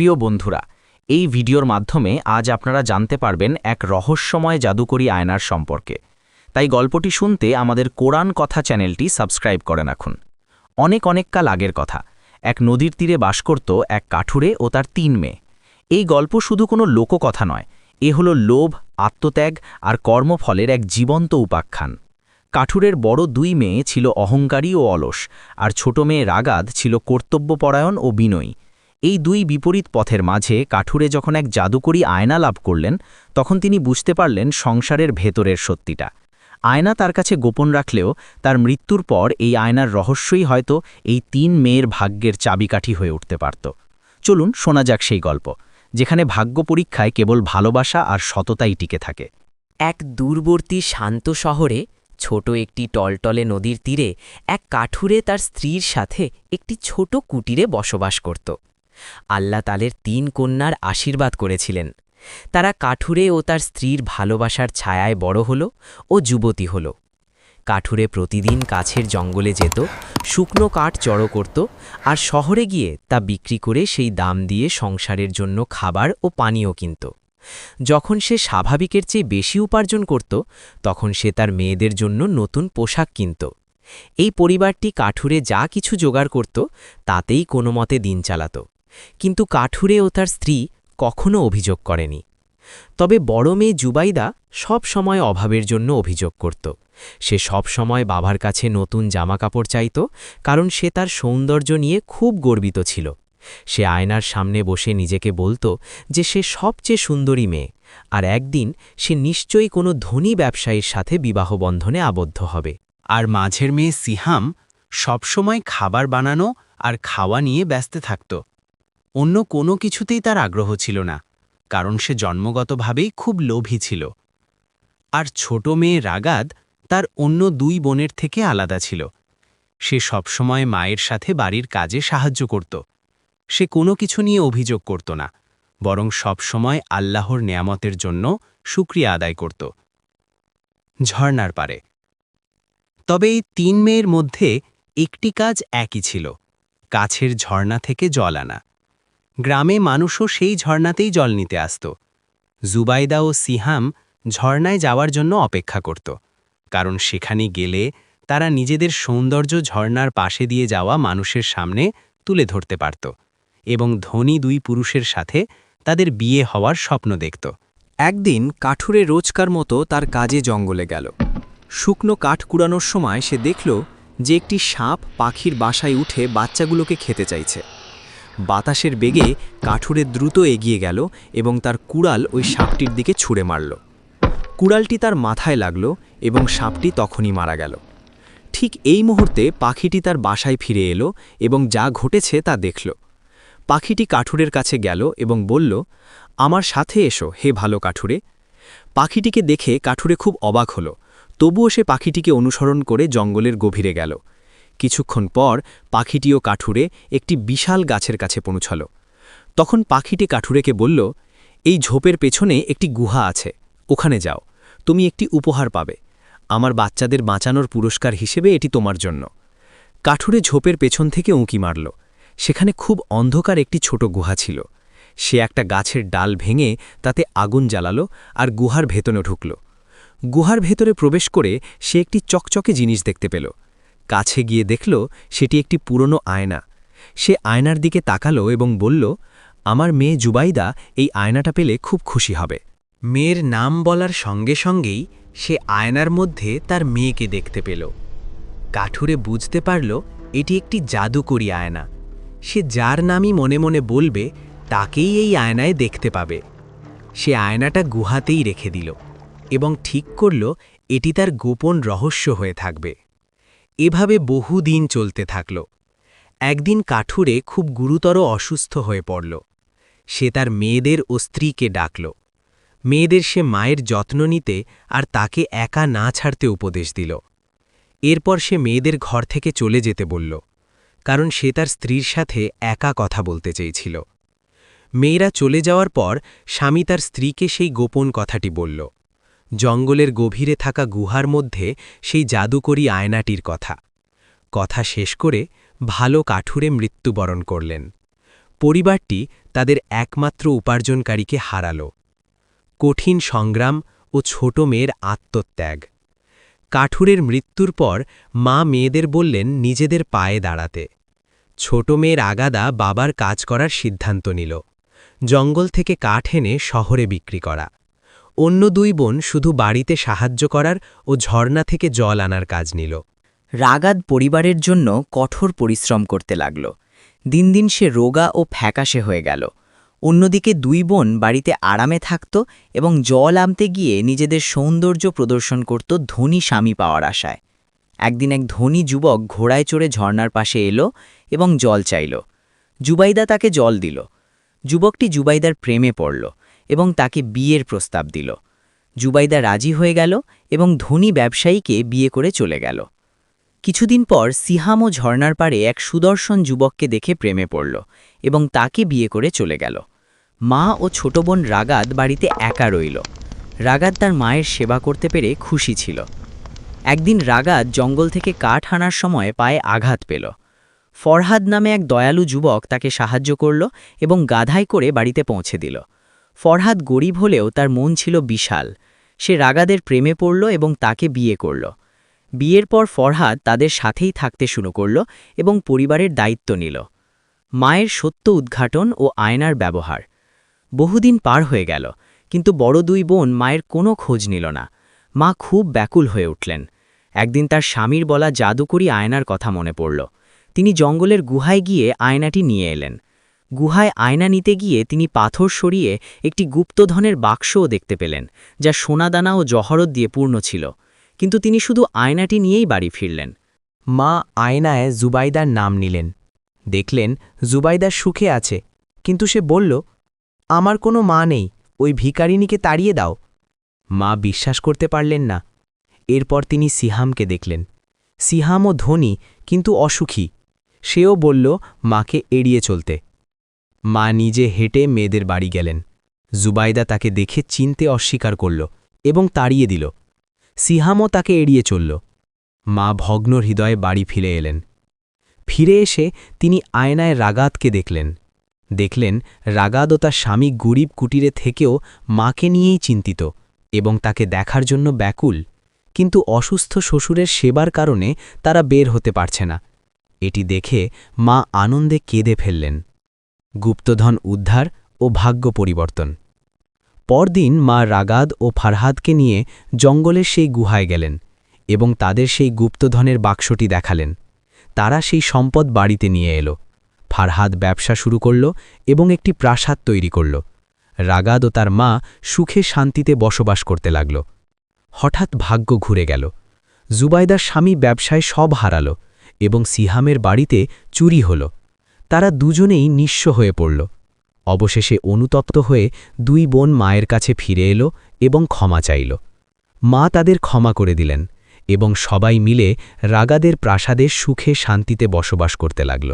প্রিয় বন্ধুরা, এই ভিডিওর মাধ্যমে আজ আপনারা জানতে পারবেন এক রহস্যময় জাদুকরী আয়নার সম্পর্কে। তাই গল্পটি শুনতে আমাদের কোরআন কথা চ্যানেলটি সাবস্ক্রাইব করে রাখুন। অনেক অনেক কাল আগের কথা, এক নদীর তীরে বাস করত এক কাঠুরে ও তার তিন মেয়ে। এই গল্প শুধু কোনো লোককথা নয়, এ হলো লোভ, আত্মত্যাগ আর কর্মফলের এক জীবন্ত উপাখ্যান। কাঠুরের বড় দুই মেয়ে ছিল অহংকারী ও অলস, আর ছোট মেয়ে রাগাদ ছিল কর্তব্যপরায়ণ ও বিনয়ী। এই দুই বিপরীত পথের মাঝে কাঠুরে যখন এক জাদুকরী আয়না লাভ করলেন, তখন তিনি বুঝতে পারলেন সংসারের ভেতরের সত্যিটা। আয়না তার কাছে গোপন রাখলেও তার মৃত্যুর পর এই আয়নার রহস্যই হয়তো এই তিন মেয়ের ভাগ্যের চাবিকাঠি হয়ে উঠতে পারত। চলুন শোনা যাক সেই গল্প, যেখানে ভাগ্য পরীক্ষায় কেবল ভালোবাসা আর সততাই টিকে থাকে। এক দূরবর্তী শান্ত শহরে, ছোট একটি টলটলে নদীর তীরে, এক কাঠুরে তার স্ত্রীর সাথে একটি ছোট কুটিরে বসবাস করত। আল্লাহ তালের তিন কন্যার আশীর্বাদ করেছিলেন। তারা কাঠুরে ও তার স্ত্রীর ভালোবাসার ছায়ায় বড় হল ও যুবতী হল। কাঠুরে প্রতিদিন কাছের জঙ্গলে যেত, শুকনো কাঠ জড়ো করত আর শহরে গিয়ে তা বিক্রি করে সেই দাম দিয়ে সংসারের জন্য খাবার ও পানীয় কিনত। যখন সে স্বাভাবিকের চেয়ে বেশি উপার্জন করত, তখন সে তার মেয়েদের জন্য নতুন পোশাক কিনত। এই পরিবারটি কাঠুরে যা কিছু জোগাড় করত, তাতেই কোনো মতে দিন চালাত। কিন্তু কাঠুরে ও তার স্ত্রী কখনো অভিযোগ করেনি। তবে বড় মেয়ে জুবাইদা সব সময় অভাবের জন্য অভিযোগ করত। সে সব সময় বাবার কাছে নতুন জামাকাপড় চাইত, কারণ সে তার সৌন্দর্য নিয়ে খুব গর্বিত ছিল। সে আয়নার সামনে বসে নিজেকে বলতো যে সে সবচেয়ে সুন্দরী মেয়ে, আর একদিন সে নিশ্চয়ই কোনো ধনী ব্যবসায়ীর সাথে বিবাহবন্ধনে আবদ্ধ হবে। আর মাঝের মেয়ে সিহাম সবসময় খাবার বানানো আর খাওয়া নিয়ে ব্যস্ত থাকত। অন্য কোনো কিছুতেই তার আগ্রহ ছিল না, কারণ সে জন্মগতভাবেই খুব লোভী ছিল। আর ছোট মেয়ে রাগাদ তার অন্য দুই বোনের থেকে আলাদা ছিল। সে সবসময় মায়ের সাথে বাড়ির কাজে সাহায্য করত। সে কোনো কিছু নিয়ে অভিযোগ করত না, বরং সবসময় আল্লাহর নেয়ামতের জন্য শুক্রিয়া আদায় করত। ঝর্নার পারে। তবে এই তিন মেয়ের মধ্যে একটি কাজ একই ছিল, কাছের ঝর্ণা থেকে জল আনা। গ্রামে মানুষও সেই ঝর্ণাতেই জল নিতে আসত। জুবাইদা ও সিহাম ঝর্ণায় যাওয়ার জন্য অপেক্ষা করত, কারণ সেখানে গেলে তারা নিজেদের সৌন্দর্য ঝর্ণার পাশে দিয়ে যাওয়া মানুষের সামনে তুলে ধরতে পারত এবং ধনী দুই পুরুষের সাথে তাদের বিয়ে হওয়ার স্বপ্ন দেখত। একদিন কাঠুরে রোজকার মতো তার কাজে জঙ্গলে গেল। শুকনো কাঠ কুড়ানোর সময় সে দেখল যে একটি সাপ পাখির বাসায় উঠে বাচ্চাগুলোকে খেতে চাইছে। বাতাসের বেগে কাঠুরে দ্রুত এগিয়ে গেল এবং তার কুড়াল ওই সাপটির দিকে ছুঁড়ে মারল। কুড়ালটি তার মাথায় লাগল এবং সাপটি তখনই মারা গেল। ঠিক এই মুহূর্তে পাখিটি তার বাসায় ফিরে এলো এবং যা ঘটেছে তা দেখল। পাখিটি কাঠুরের কাছে গেল এবং বলল, আমার সাথে এসো, হে ভালো কাঠুরে। পাখিটিকে দেখে কাঠুরে খুব অবাক হল। তবুও সে পাখিটিকে অনুসরণ করে জঙ্গলের গভীরে গেল। কিছুক্ষণ পর পাখিটিও কাঠুরে একটি বিশাল গাছের কাছে পৌঁছাল। তখন পাখিটি কাঠুরেকে বলল, এই ঝোপের পেছনে একটি গুহা আছে, ওখানে যাও, তুমি একটি উপহার পাবে। আমার বাচ্চাদের বাঁচানোর পুরস্কার হিসেবে এটি তোমার জন্য। কাঠুরে ঝোপের পেছন থেকে উঁকি মারল। সেখানে খুব অন্ধকার একটি ছোট গুহা ছিল। সে একটা গাছের ডাল ভেঙে তাতে আগুন জ্বালালো আর গুহার ভেতনে ঢুকল। গুহার ভেতরে প্রবেশ করে সে একটি চকচকে জিনিস দেখতে পেল। কাছে গিয়ে দেখল সেটি একটি পুরনো আয়না। সে আয়নার দিকে তাকালো এবং বলল, আমার মেয়ে জুবাইদা এই আয়নাটা পেলে খুব খুশি হবে। মেয়ের নাম বলার সঙ্গে সঙ্গেই সে আয়নার মধ্যে তার মেয়েকে দেখতে পেল। কাঠুরে বুঝতে পারল, এটি একটি জাদুকরি আয়না। সে যার নামই মনে মনে বলবে, তাকেই এই আয়নায় দেখতে পাবে। সে আয়নাটা গুহাতেই রেখে দিল এবং ঠিক করল, এটি তার গোপন রহস্য হয়ে থাকবে। এভাবে বহু দিন চলতে থাকল। একদিন কাঠুরে খুব গুরুতর অসুস্থ হয়ে পড়ল। সে তার মেয়েদের ও স্ত্রীকে ডাকল। মেয়েদের সে মায়ের যত্ন নিতে আর তাকে একা না ছাড়তে উপদেশ দিল। এরপর সে মেয়েদের ঘর থেকে চলে যেতে বলল, কারণ সে তার স্ত্রীর সাথে একা কথা বলতে চেয়েছিল। মেয়েরা চলে যাওয়ার পর স্বামী তার স্ত্রীকে সেই গোপন কথাটি বলল। জঙ্গলের গভীরে থাকা গুহার মধ্যে সেই জাদুকরী আয়নাটির কথা। কথা শেষ করে ভালো কাঠুরে মৃত্যুবরণ করলেন। পরিবারটি তাদের একমাত্র উপার্জনকারীকে হারাল। কঠিন সংগ্রাম ও ছোট মেয়ের আত্মত্যাগ। কাঠুরের মৃত্যুর পর মা মেয়েদের বললেন নিজেদের পায়ে দাঁড়াতে। ছোট মেয়ের আগাদা বাবার কাজ করার সিদ্ধান্ত নিল। জঙ্গল থেকে কাঠ এনে শহরে বিক্রি করা। অন্য দুই বোন শুধু বাড়িতে সাহায্য করার ও ঝর্ণা থেকে জল আনার কাজ নিল। রাগাদ পরিবারের জন্য কঠোর পরিশ্রম করতে লাগল। দিন দিন সে রোগা ও ফ্যাকাশে হয়ে গেল। অন্যদিকে দুই বোন বাড়িতে আরামে থাকত এবং জল আনতে গিয়ে নিজেদের সৌন্দর্য প্রদর্শন করত ধনী স্বামী পাওয়ার আশায়। একদিন এক ধনী যুবক ঘোড়ায় চড়ে ঝর্ণার পাশে এলো এবং জল চাইল। জুবাইদা তাকে জল দিল। যুবকটি জুবাইদার প্রেমে পড়ল। এবং তাকে বিয়ের প্রস্তাব দিল। জুবাইদা রাজি হয়ে গেল এবং ধনী ব্যবসায়ীকে বিয়ে করে চলে গেল। কিছুদিন পর সিহাম ও ঝর্ণার পাড়ে এক সুদর্শন যুবককে দেখে প্রেমে পড়ল এবং তাকে বিয়ে করে চলে গেল। মা ও ছোট বোন রাগাদ বাড়িতে একা রইল। রাগাদ তার মায়ের সেবা করতে পেরে খুশি ছিল। একদিন রাগাদ জঙ্গল থেকে কাঠ আনার সময় পায়ে আঘাত পেল। ফরহাদ নামে এক দয়ালু যুবক তাকে সাহায্য করল এবং গাধায় করে বাড়িতে পৌঁছে দিল। ফরহাদ গরিব হলেও তার মন ছিল বিশাল। সে রাগাদের প্রেমে পড়ল এবং তাকে বিয়ে করল। বিয়ের পর ফরহাদ তাদের সাথেই থাকতে শুরু করল এবং পরিবারের দায়িত্ব নিল। মায়ের সত্য উদ্ঘাটন ও আয়নার ব্যবহার। বহুদিন পার হয়ে গেল, কিন্তু বড় দুই বোন মায়ের কোনো খোঁজ নিল না। মা খুব ব্যাকুল হয়ে উঠলেন। একদিন তার স্বামীর বলা জাদুকরি আয়নার কথা মনে পড়ল। তিনি জঙ্গলের গুহায় গিয়ে আয়নাটি নিয়ে এলেন। গুহায় আয়না নিতে গিয়ে তিনি পাথর সরিয়ে একটি গুপ্তধনের বাক্সও দেখতে পেলেন, যা সোনাদানা ও জহরত দিয়ে পূর্ণ ছিল। কিন্তু তিনি শুধু আয়নাটি নিয়েই বাড়ি ফিরলেন। মা আয়নায় জুবাইদার নাম নিলেন। দেখলেন জুবাইদা সুখে আছে, কিন্তু সে বলল, আমার কোনো মা নেই, ওই ভিকারিনীকে তাড়িয়ে দাও। মা বিশ্বাস করতে পারলেন না। এরপর তিনি সিহামকে দেখলেন। সিহামও ধনী, কিন্তু অসুখী। সেও বলল, মাকে এড়িয়ে চলতে। মা নিজে হেঁটে মেয়েদের বাড়ি গেলেন। জুবাইদা তাকে দেখে চিনতে অস্বীকার করল এবং তাড়িয়ে দিল। সিহামও তাকে এড়িয়ে চলল। মা ভগ্ন হৃদয়ে বাড়ি ফিরে এলেন। ফিরে এসে তিনি আয়নায় রাগাতকে দেখলেন। দেখলেন রাগাদ ও তার স্বামী গরিব কুটিরে থেকেও মাকে নিয়েই চিন্তিত এবং তাকে দেখার জন্য ব্যাকুল, কিন্তু অসুস্থ শ্বশুরের সেবার কারণে তারা বের হতে পারছে না। এটি দেখে মা আনন্দে কেঁদে ফেললেন। গুপ্তধন উদ্ধার ও ভাগ্য পরিবর্তন। পরদিন মা রাগাদ ও ফারহাদকে নিয়ে জঙ্গলের সেই গুহায় গেলেন এবং তাদের সেই গুপ্তধনের বাক্সটি দেখালেন। তারা সেই সম্পদ বাড়িতে নিয়ে এলো। ফারহাদ ব্যবসা শুরু করল এবং একটি প্রাসাদ তৈরি করল। রাগাদ ও তার মা সুখে শান্তিতে বসবাস করতে লাগল। হঠাৎ ভাগ্য ঘুরে গেল। জুবাইদার স্বামী ব্যবসায় সব হারাল এবং সিহামের বাড়িতে চুরি হল। তারা দুজনেই নিঃস্ব হয়ে পড়ল। অবশেষে অনুতপ্ত হয়ে দুই বোন মায়ের কাছে ফিরে এলো এবং ক্ষমা চাইল। মা তাদের ক্ষমা করে দিলেন এবং সবাই মিলে রাগাদের প্রাসাদে সুখে শান্তিতে বসবাস করতে লাগল।